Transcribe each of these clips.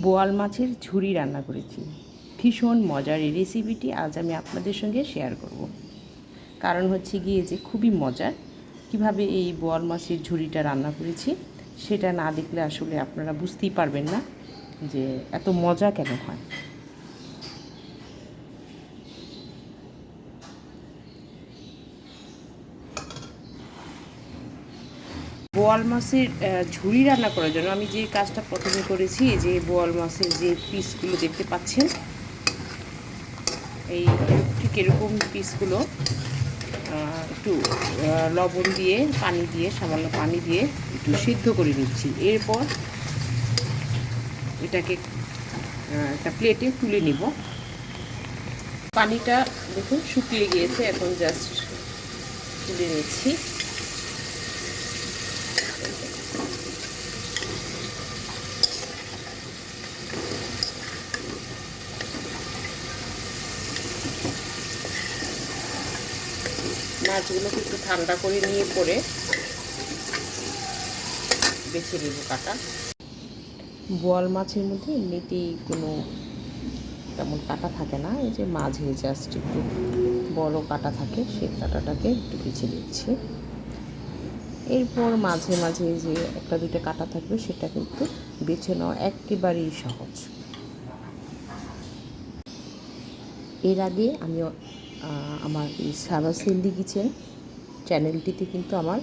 বোয়াল মাছের ঝুড়ি রান্না করেছি। ভীষণ মজার এই রেসিপিটি আজ আমি আপনাদের সঙ্গে শেয়ার করব। কারণ হচ্ছে গিয়ে যে খুবই মজার কীভাবে এই বোয়াল মাছের ঝুড়িটা রান্না করেছি, সেটা না দেখলে আসলে আপনারা বুঝতেই পারবেন না যে এত মজা কেন হয়। বোয়াল মাছের ঝুড়ি রান্না করার জন্য আমি যে কাজটা প্রথমে করেছি, যে বোয়াল মাছের যে পিসগুলো দেখতে পাচ্ছেন, এই ঠিক এরকম পিসগুলো একটু লবণ দিয়ে, পানি দিয়ে, সামান্য পানি দিয়ে একটু সিদ্ধ করে নিচ্ছি। এরপর এটাকে একটা প্লেটে তুলে নিব। পানিটা দেখুন শুকিয়ে গিয়েছে, এখন জাস্ট তুলে নিচ্ছি। মাছগুলোকে একটু ঠান্ডা করে নিয়ে পরে বেছে নেব কাটা। বোয়াল মাছের মধ্যে এমনিতেই কোনো তেমন কাটা থাকে না, এই যে মাঝে জাস্ট একটু বড় কাটা থাকে, সেই কাটাটাকে একটু বেছে নিচ্ছি। এরপর মাঝে মাঝে যে একটা দুটো কাটা থাকবে সেটা কিন্তু বেছে নেওয়া একেবারেই সহজ। এর আগে আমি আমার এই সাবা সিন্দি কিচেন চ্যানেলটিতে কিন্তু আমার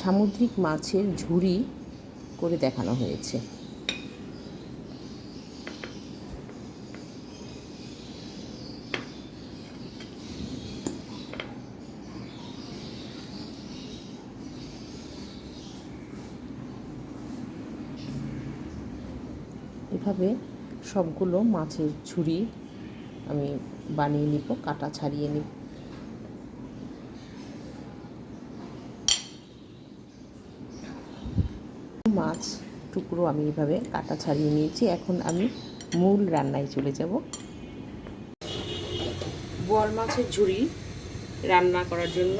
সামুদ্রিক মাছের ঝুড়ি করে দেখানো হয়েছে। এভাবে সবগুলো মাছের ঝুড়ি আমি বানিয়ে নিব, কাটা ছাড়িয়ে নিব। মাছ টুকরো আমি এভাবে কাটা ছাড়িয়ে নিয়েছি। এখন আমি মূল রান্নায় চলে যাব। বোয়াল মাছের ঝুড়ি রান্না করার জন্য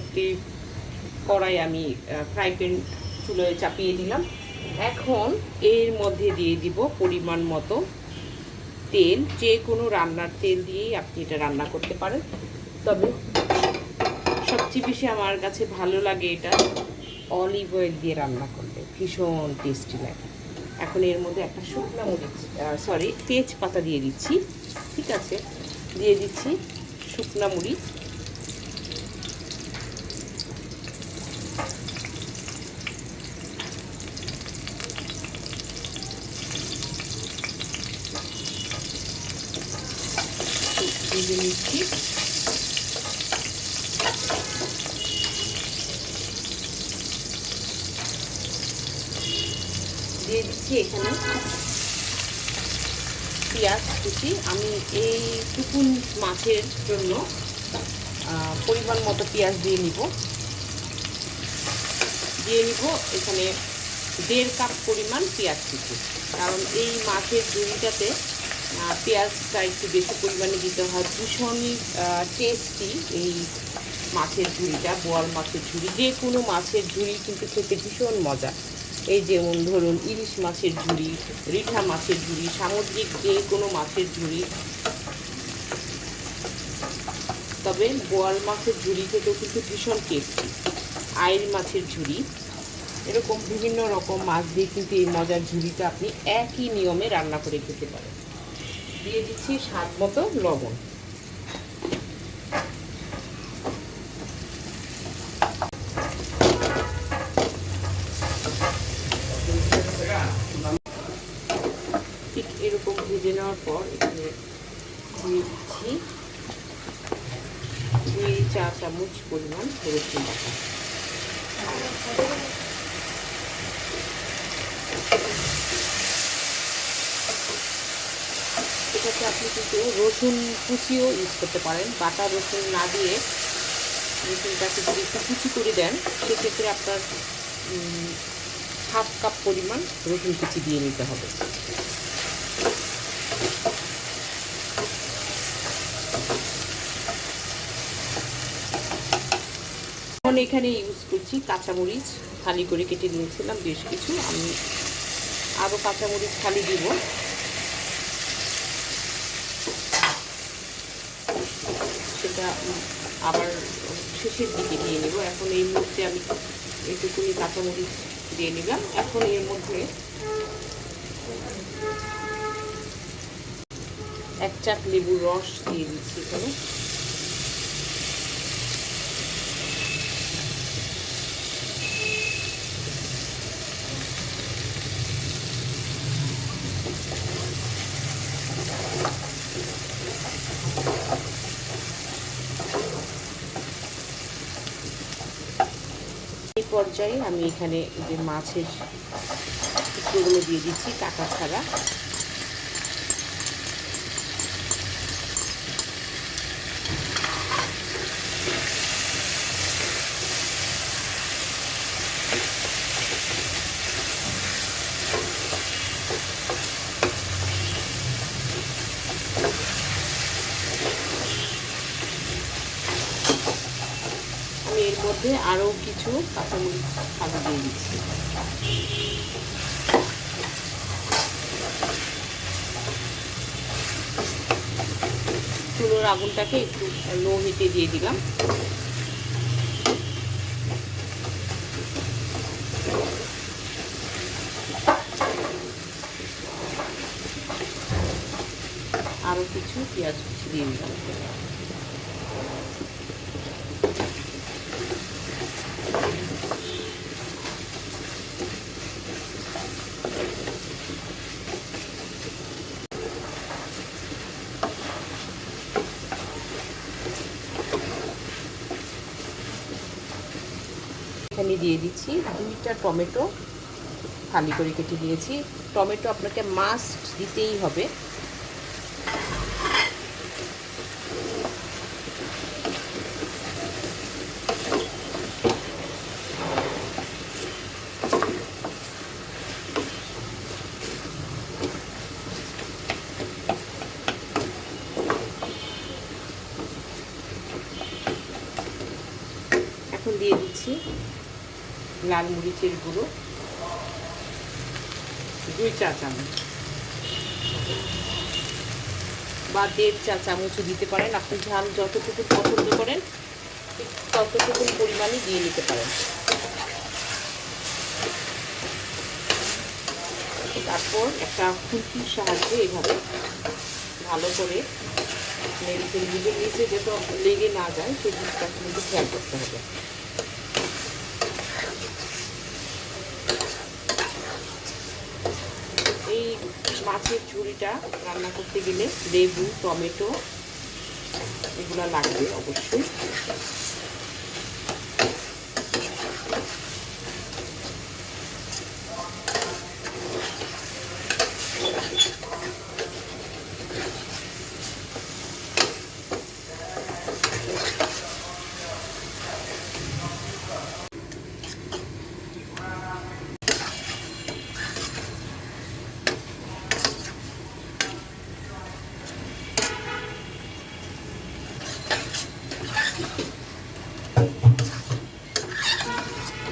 একটি কড়াই আমি ফ্রাই প্যান চুলোয় চাপিয়ে দিলাম। এখন এর মধ্যে দিয়ে দিব পরিমাণ মতো তেল, যে কোনো রান্নার তেল দিয়েই আপনি এটা রান্না করতে পারেন। তবে সবচেয়ে বেশি আমার কাছে ভালো লাগে এটা অলিভ অয়েল দিয়ে রান্না করলে ভীষণ টেস্টি লাগে। এখন এর মধ্যে একটা শুকনো মরিচ সরি তেজপাতা দিয়ে দিচ্ছি। ঠিক আছে? দিয়ে দিচ্ছি শুকনা মরিচ। ভেজে নিচ্ছি দিয়ে দিচ্ছি এখানে পেঁয়াজ কুচি। আমি এই টুকুন মাছের জন্য পরিমাণ মতো পেঁয়াজ দিয়ে নিব। দিয়ে নিব এখানে দেড় কাপ পরিমাণ পেঁয়াজ কুচি। কারণ এই মাছের আহ, পেঁয়াজটা একটু বেশি পরিমাণে দিতে হয়। ভীষণই টেস্টি এই মাছের ঝুড়িটা, বোয়াল মাছের ঝুড়ি। যে কোনো মাছের ঝুড়ি কিন্তু খেতে ভীষণ মজা। এই যেমন ধরুন ইলিশ মাছের ঝুড়ি, রিঠা মাছের ঝুড়ি, সামুদ্রিক যে কোনো মাছের ঝুড়ি। তবে বোয়াল মাছের ঝুড়ি থেকেও কিন্তু ভীষণ টেস্টি আইল মাছের ঝুড়ি। এরকম বিভিন্ন রকম মাছ দিয়ে কিন্তু এই মজার ঝুড়িটা আপনি একই নিয়মে রান্না করে খেতে পারেন। দিয়ে দিচ্ছি স্বাদ মতো লবণ। ঠিক এরকম ভেজে নেওয়ার পর এখানে দিয়ে দিচ্ছি দুই চা চামচ পরিমাণ রসুন এটাতে আপনি কিন্তু রসুন কুচিও ইউজ করতে পারেন। বাটা রসুন না দিয়ে রসুনটাকে যদি একটু কুচি করে দেন, সেক্ষেত্রে আপনার হাফ কাপ পরিমাণ রসুন কুচি দিয়ে নিতে হবে। এখন এখানে ইউজ করছি কাঁচামরিচ। খালি করে কেটে নিয়েছিলাম বেশ কিছু। আমি আরও কাঁচামরিচ খালি দিব সেটা উম, আবার শেষের দিকে দিয়ে নেব। এখন এই মুহূর্তে আমি একটুকুনি কাঁচামরিচ দিয়ে নিলাম। এখন এর মধ্যে এক চাপ লেবুর রস দিয়ে দিচ্ছি এখানে। পর্যায়ে আমি এখানে যে মাছের টুকরোগুলো দিয়ে দিচ্ছি কাটা ছাড়া। এর মধ্যে আরও কিছু কাঁচামরিচ খালি দিয়ে দিচ্ছি। চুলোর আগুনটাকে একটু লো হিটে দিয়ে দিলাম। আরও কিছু পেঁয়াজ কুচি দিয়ে দিলাম। এখানে দিয়ে দিচ্ছি দুইটা টমেটো ফালি করে কেটে দিয়েছি টমেটো আপনাকে মাস্ট দিতেই হবে। এখন দিয়ে দিচ্ছি লাল মরিচের গুঁড়ো, দুই চা চামচ। বা দেড় চা চামচও দিতে পারেন। আপনি ঝাল যতটুকু পছন্দ করেন ততটুকু পরিমাণে দিয়ে নিতে পারেন। তারপর একটা খুন্তির সাহায্যে এভাবে ভালো করে নিজের নিচে যেহেতু লেগে না যায়, সেই জিনিসটা কিন্তু খেয়াল করতে হবে এই মাছের ঝুড়িটা রান্না করতে গেলে লেবু টমেটো এগুলো লাগবে অবশ্যই।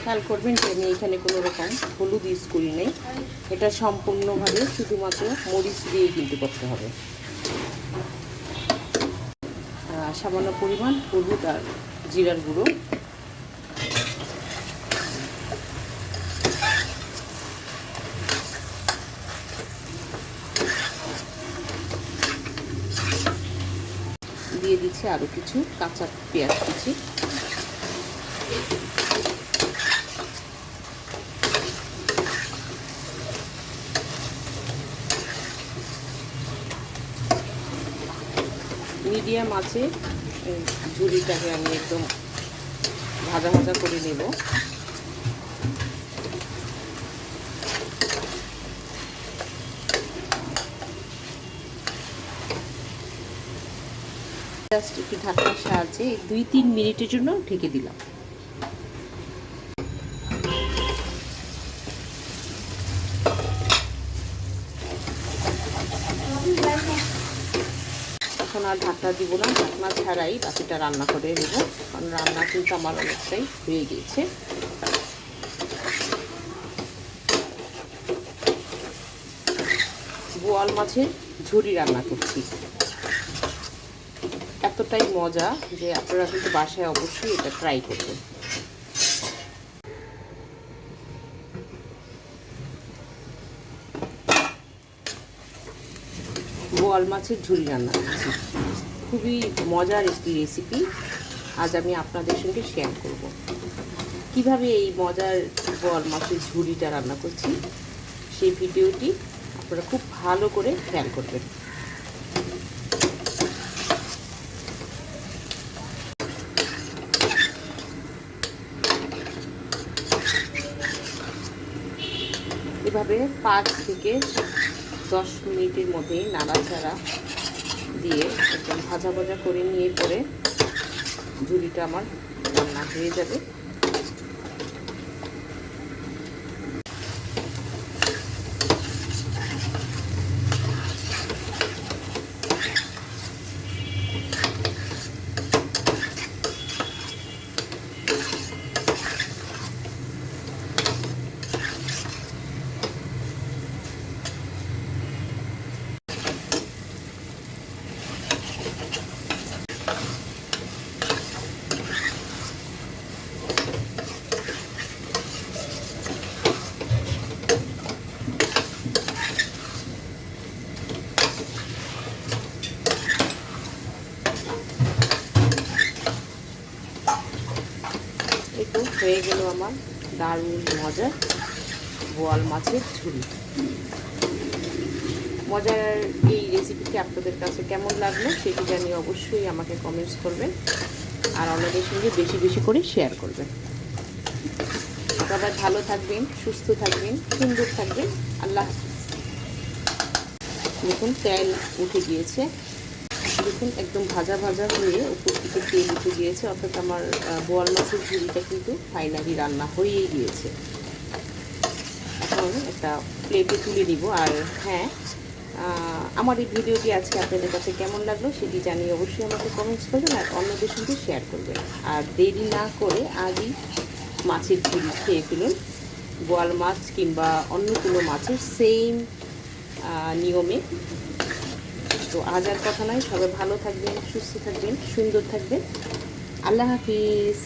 খেয়াল করবেন যে আমি এখানে কোনো রকম হলুদ ইউজ করি নাই। এটা সম্পূর্ণভাবে শুধুমাত্র মরিচ দিয়েই কিন্তু করতে হবে। সামান্য পরিমাণ হলুদ আর জিরার গুঁড়ো। দিয়ে দিচ্ছি আরও কিছু কাঁচা পেঁয়াজ কুচি। মিডিয়াম আছে ঝুড়িটাকে আমি একদম ভাজা ভাজা করে নেব। জাস্ট একটু ঢাকনার সাহায্যে দুই তিন মিনিটের জন্য ঢেকে দিলাম। এখন আর ঢাকনা দিব না ঢাকনা ছাড়াই বাকিটা রান্না করে নেব। কারণ রান্না কিন্তু আমার অনেকটাই হয়ে গিয়েছে। বোয়াল মাছের ঝুড়ি রান্না করছি। এতটাই মজা যে আপনারা কিন্তু বাসায় অবশ্যই এটা ট্রাই করবেন। বোয়াল মাছের ঝুরি রান্না করছি। খুবই মজার একটি রেসিপি আজ আমি আপনাদের সঙ্গে শেয়ার করব। কীভাবে এই মজার বোয়াল মাছের ঝুরিটা রান্না করছি, সেই ভিডিওটি আপনারা খুব ভালো করে খেয়াল করবেন। এভাবে পাঁচ থেকে দশ মিনিটের মধ্যে নাড়াচাড়া দিয়ে একদম ভাজা ভাজা করে নিয়ে পরে ঝুড়িটা আমার রান্না হয়ে যাবে এই তো হয়ে গেল আমার দারুণ মজার বোয়াল মাছের ঝুড়ি। মজার এই রেসিপিটি আপনাদের কাছে কেমন লাগল সেটি জানিয়ে অবশ্যই আমাকে কমেন্টস করবেন আর অন্যদের সঙ্গে বেশি বেশি করে শেয়ার করবেন। সবাই ভালো থাকবেন, সুস্থ থাকবেন, সুন্দর থাকবেন। আল্লাহ দেখুন তেল উঠে গিয়েছে। দেখুন, একদম ভাজা ভাজা হয়ে উপর থেকে তেল উঠে গিয়েছে, অর্থাৎ আমার বোয়াল মাছের ঝুড়িটা কিন্তু ফাইনালি রান্না হয়েই গিয়েছে। এখন একটা প্লেটে তুলে দিব আর হ্যাঁ আমার এই ভিডিওটি আজকে আপনাদের কাছে কেমন লাগল সেটি জানিয়ে অবশ্যই আমাকে কমেন্টস করবেন আর অন্যদের সঙ্গে শেয়ার করবেন। আর দেরি না করে আজই মাছের ঝুড়ি খেয়ে ফেলুন। বোয়াল মাছ কিংবা অন্য কোনো মাছের সেম নিয়মে তো আজ আর কথা নয় সবাই ভালো থাকবেন সুস্থ থাকবেন সুন্দর থাকবেন। আল্লাহ হাফিজ।